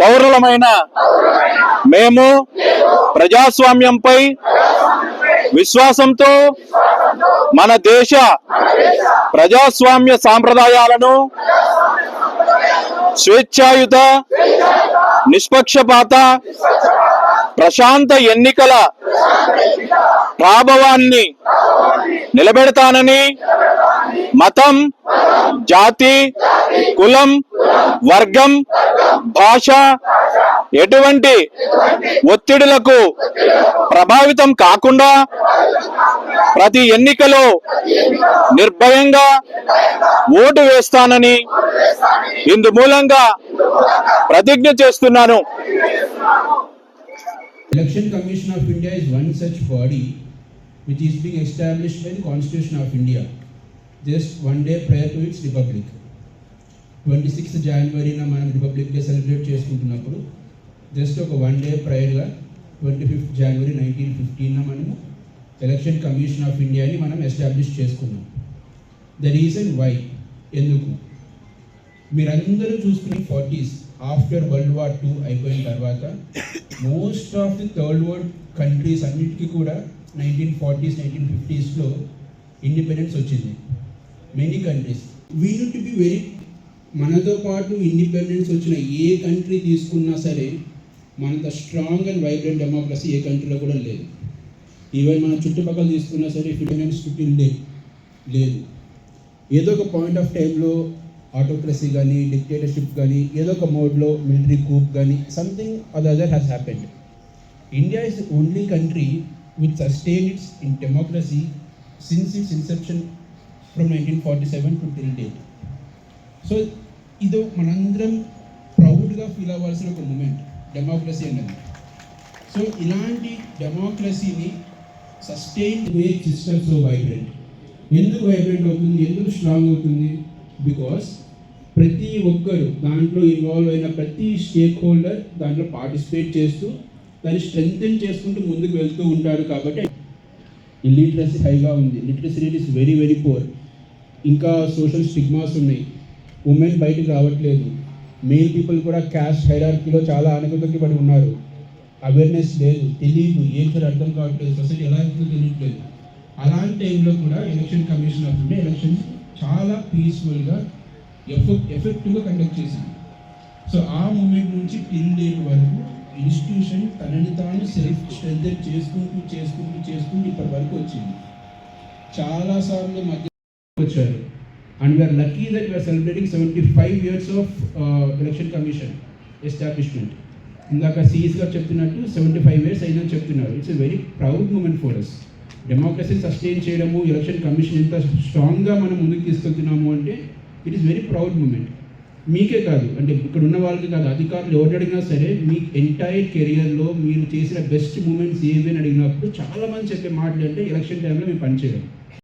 పౌరులమైన మేము ప్రజాస్వామ్యంపై విశ్వాసంతో మన దేశ ప్రజాస్వామ్య సాంప్రదాయాలను స్వేచ్ఛాయుత నిష్పక్షపాత ప్రశాంత ఎన్నికల ప్రాభవాన్ని నిలబెడతానని మతం జాతి కులం వర్గం భాష ఎటువంటి ఒత్తిడులకు ప్రభావితం కాకుండా ప్రతి ఎన్నికలో నిర్భయంగా ఓటు వేస్తానని ఇందు మూలంగా ప్రతిజ్ఞ చేస్తున్నాను. Election commission of India is one such body which is being established by the constitution of India just one day prior to its republic twenty sixth జనవరిన మనం రిపబ్లిక్ డే సెలబ్రేట్ చేసుకుంటున్నప్పుడు జస్ట్ ఒక one day ప్రయర్గా twenty fifth January nineteen ఫిఫ్టీన్న మనము election commission of ఇండియాని మనం establish చేసుకున్నాం. The reason why ఎందుకు? మీరందరూ చూసుకునే forties after world war two అయిపోయిన తర్వాత most of the third world countries అన్నిటికీ కూడా నైన్టీన్ ఫార్టీస్ నైన్టీన్ ఫిఫ్టీస్లో ఇండిపెండెన్స్ వచ్చింది. Many countries we to be very మనతో పాటు ఇండిపెండెన్స్ వచ్చిన ఏ కంట్రీ తీసుకున్నా సరే మనంత స్ట్రాంగ్ అండ్ వైబ్రెంట్ డెమోక్రసీ ఏ కంట్రీలో కూడా లేదు. ఈవెన్ మన చుట్టుపక్కల తీసుకున్నా సరే ఇండిపెండెన్స్ ఫిఫ్టీన్ డే లేదు. ఏదో ఒక పాయింట్ ఆఫ్ టైంలో ఆటోక్రసీ కానీ డిక్టేటర్షిప్ కానీ ఏదో ఒక మోడ్లో మిలిటరీ కూప్ కానీ something other has happened India is the only country with sustain its in democracy since its inception from nineteen forty seven to till date so ఇది మనందరం ప్రౌడ్గా ఫీల్ అవ్వాల్సిన ఒక మూమెంట్ డెమోక్రసీ అనేది సో ఇలాంటి డెమోక్రసీని sustain make system so vibrant ఎందుకు vibrant అవుతుంది? ఎందుకు స్ట్రాంగ్ అవుతుంది? బికాస్ ప్రతి ఒక్కరు దాంట్లో ఇన్వాల్వ్ అయిన ప్రతి స్టేక్ హోల్డర్ దాంట్లో పార్టిసిపేట్ చేస్తూ దాన్ని స్ట్రెంగ్తెన్ చేసుకుంటూ ముందుకు వెళ్తూ ఉంటారు కాబట్టి ఇల్లిటరసీ హైగా ఉంది. Literacy rate is very very poor ఇంకా సోషల్ స్టిగ్మాస్ ఉన్నాయి. ఉమెన్ బయటకు రావట్లేదు. మెయిల్ పీపుల్ కూడా క్యాస్ట్ హైరార్కీలో చాలా ఆనకతొక్కి పడి ఉన్నారు. అవేర్నెస్ లేదు. తెలియదు ఏం సరే అర్థం కావట్లేదు. సొసైటీ ఎలా అవుతుందో తెలియట్లేదు. అలాంటి టైంలో కూడా election commission of India elections చాలా పీస్ఫుల్గా ఎఫెక్ట్ ఎఫెక్టివ్గా కండక్ట్ చేసింది. సో ఆ మూమెంట్ నుంచి టిల్ డేట్ వరకు ఇన్స్టిట్యూషన్ తనని తాను సెల్ఫ్ స్ట్రెంగ్ చేసుకుంటూ చేసుకుంటూ చేసుకుంటూ ఇప్పటి వరకు వచ్చింది. చాలాసార్లు మధ్య వచ్చారు. And we are lucky that we are celebrating seventy five years of election commission establishment ఇందాక సిఈస్ గారు చెప్తున్నట్టు సెవెంటీ ఫైవ్ ఇయర్స్ అయిందని చెప్తున్నారు. It's a very proud moment for us democracy sustain చేయడము ఎలక్షన్ కమిషన్ ఎంత స్ట్రాంగ్గా మనం ముందుకు తీసుకెళ్తున్నాము అంటే it is very proud moment మీకే కాదు అంటే ఇక్కడ ఉన్న వాళ్ళకి కాదు అధికారులు ఎవరు అడిగినా సరే మీ ఎంటైర్ కెరియర్లో మీరు చేసిన బెస్ట్ మూమెంట్స్ ఏవి అని అడిగినప్పుడు చాలామంది చెప్పే మాటలు అంటే ఎలక్షన్ టైంలో మేము పనిచేయడం.